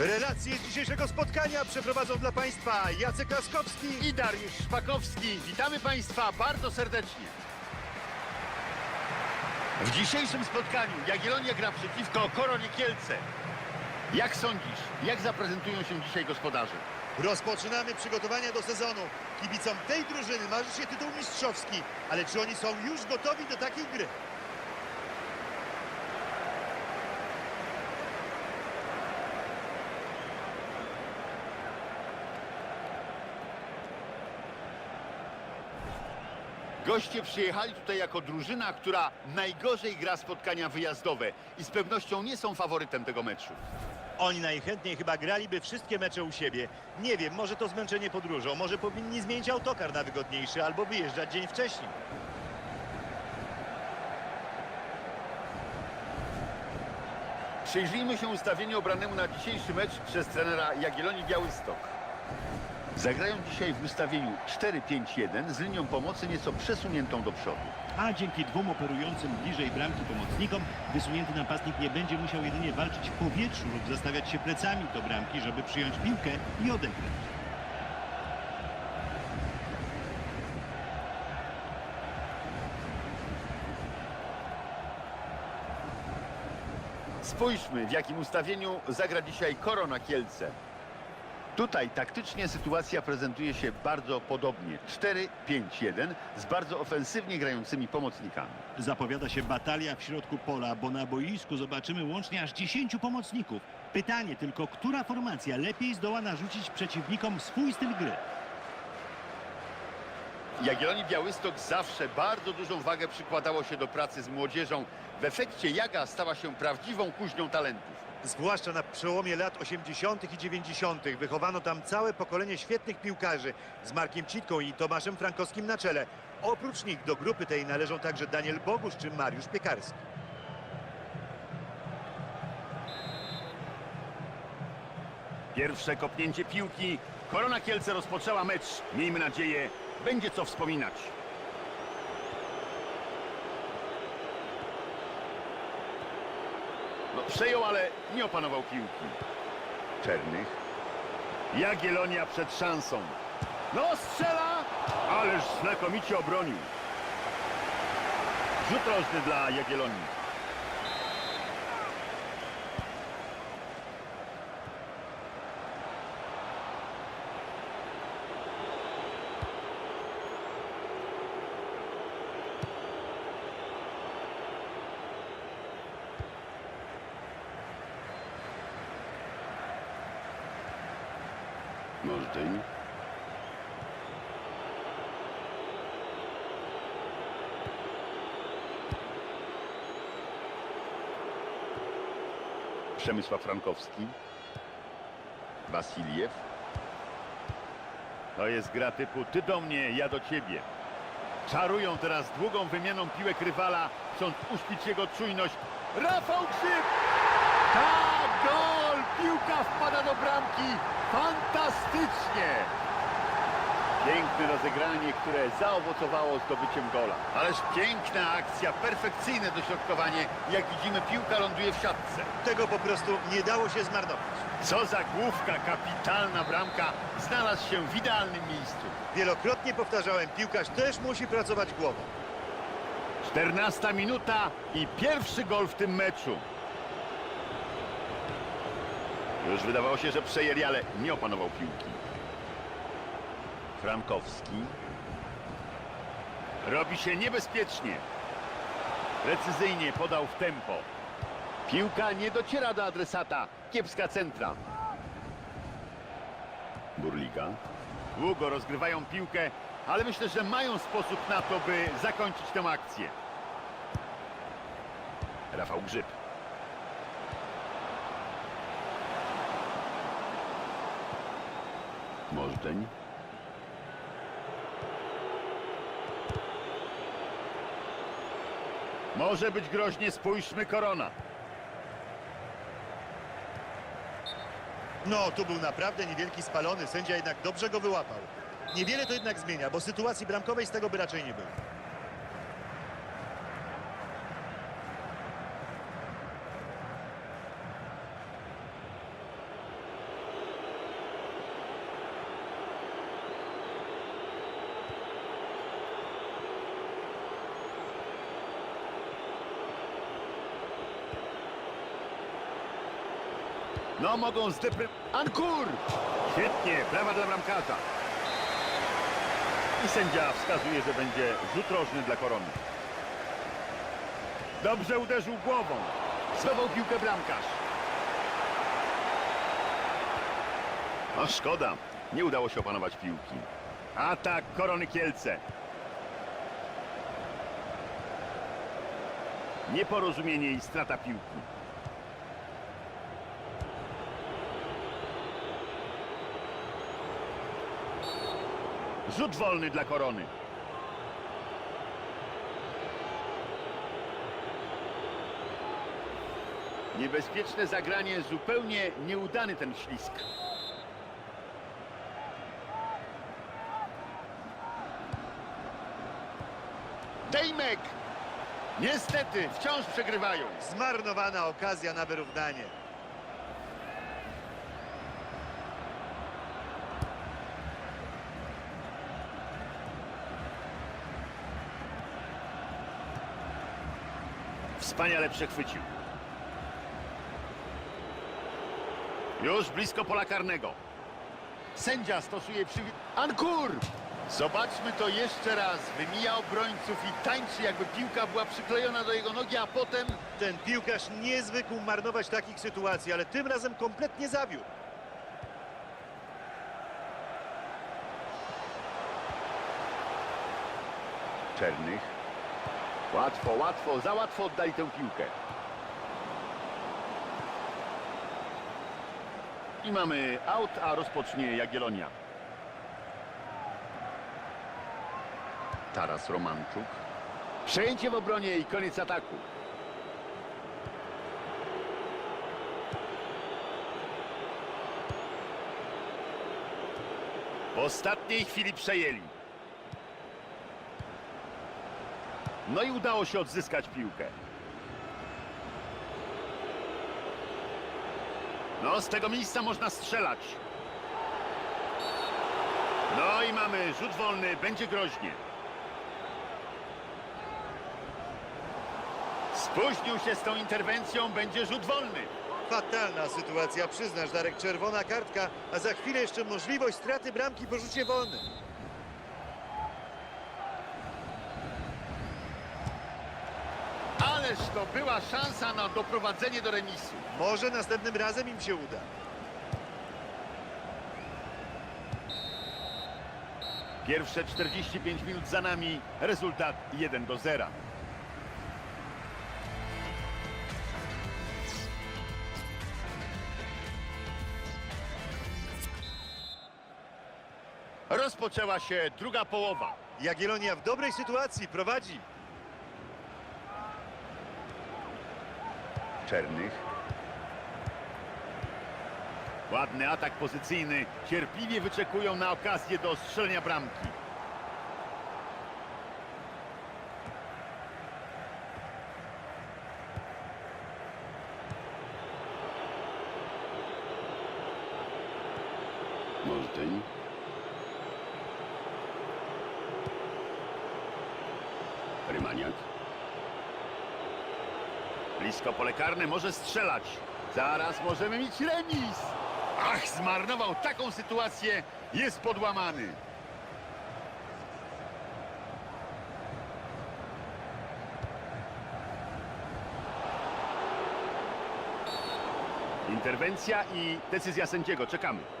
Relacje dzisiejszego spotkania przeprowadzą dla Państwa Jacek Laskowski i Dariusz Szpakowski. Witamy Państwa bardzo serdecznie. W dzisiejszym spotkaniu Jagiellonia gra przeciwko Koronie Kielce. Jak sądzisz, jak zaprezentują się dzisiaj gospodarze? Rozpoczynamy przygotowania do sezonu. Kibicom tej drużyny marzy się tytuł mistrzowski, ale czy oni są już gotowi do takiej gry? Goście przyjechali tutaj jako drużyna, która najgorzej gra spotkania wyjazdowe i z pewnością nie są faworytem tego meczu. Oni najchętniej chyba graliby wszystkie mecze u siebie. Nie wiem, może to zmęczenie podróżą, może powinni zmienić autokar na wygodniejszy albo wyjeżdżać dzień wcześniej. Przyjrzyjmy się ustawieniu obranemu na dzisiejszy mecz przez trenera Jagiellonii Białystok. Zagrają dzisiaj w ustawieniu 4-5-1 z linią pomocy nieco przesuniętą do przodu. A dzięki dwóm operującym bliżej bramki pomocnikom wysunięty napastnik nie będzie musiał jedynie walczyć w powietrzu lub zastawiać się plecami do bramki, żeby przyjąć piłkę i odegrać. Spójrzmy, w jakim ustawieniu zagra dzisiaj Korona Kielce. Tutaj taktycznie sytuacja prezentuje się bardzo podobnie. 4-5-1 z bardzo ofensywnie grającymi pomocnikami. Zapowiada się batalia w środku pola, bo na boisku zobaczymy łącznie aż 10 pomocników. Pytanie tylko, która formacja lepiej zdoła narzucić przeciwnikom swój styl gry? Jagiellonii Białystok zawsze bardzo dużą wagę przykładało się do pracy z młodzieżą. W efekcie Jaga stała się prawdziwą kuźnią talentów. Zwłaszcza na przełomie lat 80. i 90. wychowano tam całe pokolenie świetnych piłkarzy z Markiem Citką i Tomaszem Frankowskim na czele. Oprócz nich do grupy tej należą także Daniel Bogusz czy Mariusz Piekarski. Pierwsze kopnięcie piłki. Korona Kielce rozpoczęła mecz. Miejmy nadzieję, będzie co wspominać. Przejął, ale nie opanował piłki. Czernych. Jagiellonia przed szansą. No, strzela! Ależ znakomicie obronił. Rzut rożny dla Jagiellonii. Możdżeń. Przemysław Frankowski. Wasiliew. To jest gra typu ty do mnie, ja do ciebie. Czarują teraz długą wymianą piłek rywala, chcąc uśpić jego czujność. Rafał Grzyb! Tak, gol! Piłka wpada do bramki. Fantastycznie! Piękne rozegranie, które zaowocowało zdobyciem gola. Ależ piękna akcja, perfekcyjne dośrodkowanie. Jak widzimy, piłka ląduje w siatce. Tego po prostu nie dało się zmarnować. Co za główka, kapitalna bramka. Znalazł się w idealnym miejscu. Wielokrotnie powtarzałem, piłkarz też musi pracować głową. 14 minuta i pierwszy gol w tym meczu. Już wydawało się, że przejęli, ale nie opanował piłki. Frankowski. Robi się niebezpiecznie. Precyzyjnie podał w tempo. Piłka nie dociera do adresata. Kiepska centra. Burliga. Długo rozgrywają piłkę, ale myślę, że mają sposób na to, by zakończyć tę akcję. Rafał Grzyb. Możdżeń. Może być groźnie, spójrzmy Korona. No, tu był naprawdę niewielki spalony, sędzia jednak dobrze go wyłapał. Niewiele to jednak zmienia, bo sytuacji bramkowej z tego by raczej nie było. No mogą zdepry... Ankur! Świetnie, brawa dla bramkarza. I sędzia wskazuje, że będzie rzut rożny dla korony. Dobrze uderzył głową. Zdobył piłkę bramkarz. O, szkoda. Nie udało się opanować piłki. Atak korony Kielce. Nieporozumienie i strata piłki. Rzut wolny dla korony. Niebezpieczne zagranie, zupełnie nieudany ten ślisk. Dejmek! Niestety, wciąż przegrywają. Zmarnowana okazja na wyrównanie. Wspaniale przechwycił. Już blisko pola karnego. Sędzia stosuje przy... Ankur! Zobaczmy to jeszcze raz. Wymija obrońców i tańczy, jakby piłka była przyklejona do jego nogi, a potem... Ten piłkarz nie zwykł marnować takich sytuacji, ale tym razem kompletnie zawiódł. Czernych. Łatwo, łatwo, za łatwo oddali tę piłkę. I mamy aut, a rozpocznie Jagiellonia. Taras Romanczuk. Przejęcie w obronie i koniec ataku. W ostatniej chwili przejęli. No i udało się odzyskać piłkę. No, z tego miejsca można strzelać. No i mamy rzut wolny, będzie groźnie. Spóźnił się z tą interwencją, będzie rzut wolny. Fatalna sytuacja, przyznasz Darek, czerwona kartka, a za chwilę jeszcze możliwość straty bramki po rzucie wolnym. Ależ to była szansa na doprowadzenie do remisu. Może następnym razem im się uda. Pierwsze 45 minut za nami, rezultat 1 do 0. Rozpoczęła się druga połowa. Jagiellonia w dobrej sytuacji, prowadzi. Czernych. Ładny atak pozycyjny. Cierpliwie wyczekują na okazję do strzelenia bramki. Molteń. Rymaniak. Blisko pole karne, może strzelać. Zaraz możemy mieć remis. Ach, zmarnował taką sytuację. Jest podłamany. Interwencja i decyzja sędziego. Czekamy.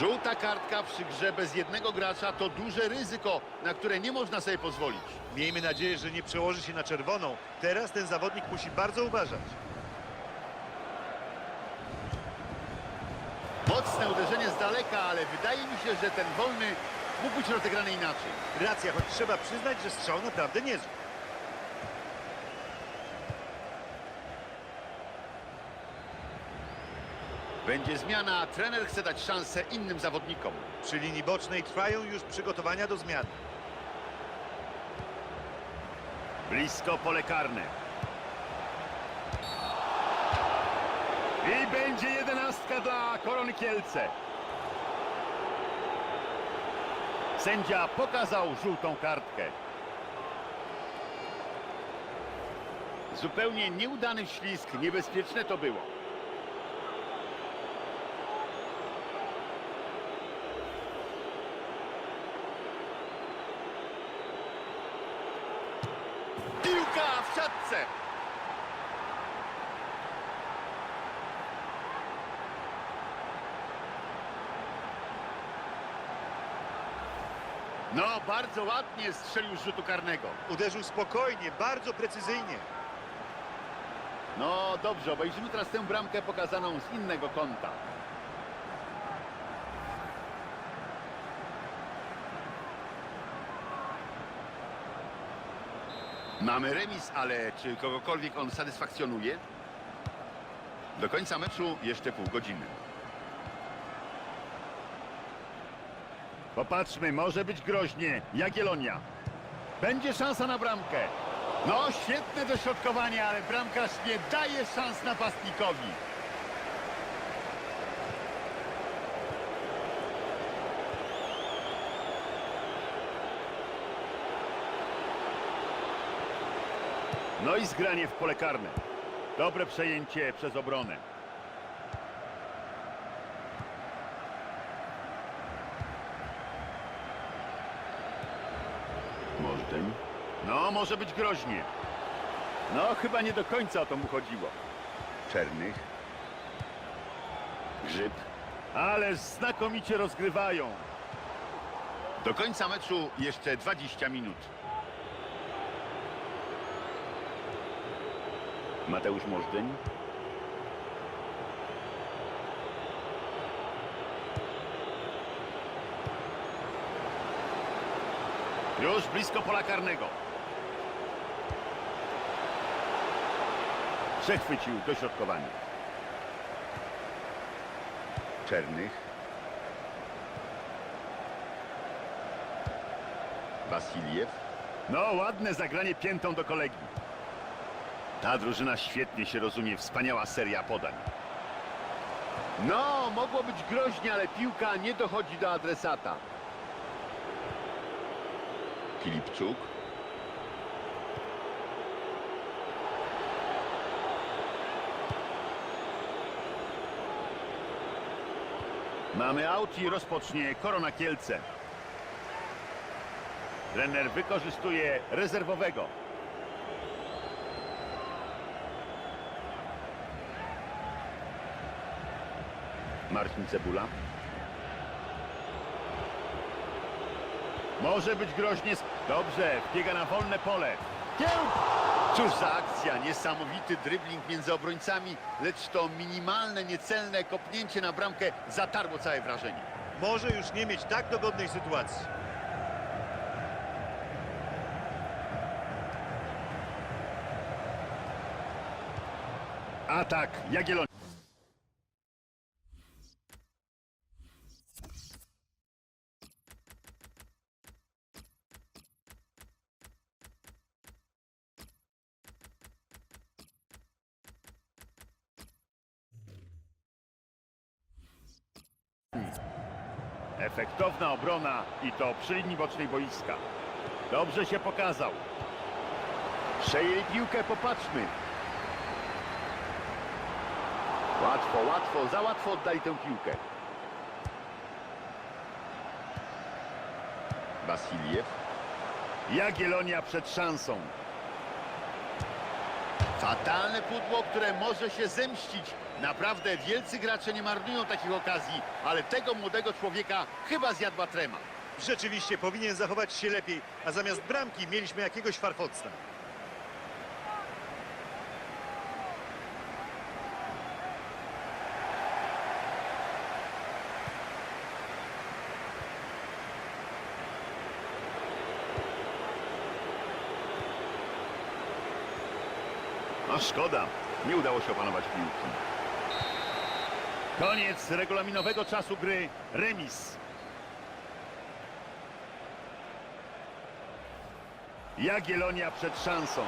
Żółta kartka przy grze bez jednego gracza to duże ryzyko, na które nie można sobie pozwolić. Miejmy nadzieję, że nie przełoży się na czerwoną. Teraz ten zawodnik musi bardzo uważać. Mocne uderzenie z daleka, ale wydaje mi się, że ten wolny mógł być rozegrany inaczej. Racja, choć trzeba przyznać, że strzał naprawdę niezły. Będzie zmiana, trener chce dać szansę innym zawodnikom. Przy linii bocznej trwają już przygotowania do zmian. Blisko pole karne. I będzie jedenastka dla Korony Kielce. Sędzia pokazał żółtą kartkę. Zupełnie nieudany ślisk, niebezpieczne to było. No, bardzo ładnie strzelił z rzutu karnego. Uderzył spokojnie, bardzo precyzyjnie. No dobrze, obejrzymy teraz tę bramkę pokazaną z innego kąta. Mamy remis, ale czy kogokolwiek on satysfakcjonuje? Do końca meczu jeszcze pół godziny. Popatrzmy, może być groźnie. Jagiellonia. Będzie szansa na bramkę. No, świetne dośrodkowanie, ale bramkarz nie daje szans napastnikowi. No i zgranie w pole karne. Dobre przejęcie przez obronę. Możdżeń. No, może być groźnie. No, chyba nie do końca o to mu chodziło. Czernych. Grzyb. Ale znakomicie rozgrywają. Do końca meczu jeszcze 20 minut. Mateusz Możdżeń. Już blisko pola karnego. Przechwycił dośrodkowanie. Czernych. Wasiliew. No, ładne zagranie piętą do kolegi. Ta drużyna świetnie się rozumie, wspaniała seria podań. No, mogło być groźnie, ale piłka nie dochodzi do adresata. Filipczuk. Mamy aut i rozpocznie Korona Kielce. Trener wykorzystuje rezerwowego. Marcin Cebula. Może być groźnie. Dobrze, wbiega na wolne pole. Kiełb! Cóż za akcja, niesamowity dribbling między obrońcami, lecz to minimalne, niecelne kopnięcie na bramkę zatarło całe wrażenie. Może już nie mieć tak dogodnej sytuacji. Atak Jagiellonii. I to przy linii bocznej boiska. Dobrze się pokazał. Przejęli piłkę, popatrzmy. Łatwo, łatwo, za łatwo oddali tę piłkę. Wasiliew. Jagiellonia przed szansą. Fatalne pudło, które może się zemścić. Naprawdę wielcy gracze nie marnują takich okazji, ale tego młodego człowieka chyba zjadła trema. Rzeczywiście powinien zachować się lepiej, a zamiast bramki mieliśmy jakiegoś farfocna. No szkoda, nie udało się opanować piłki. Koniec regulaminowego czasu gry. Remis. Jagiellonia przed szansą.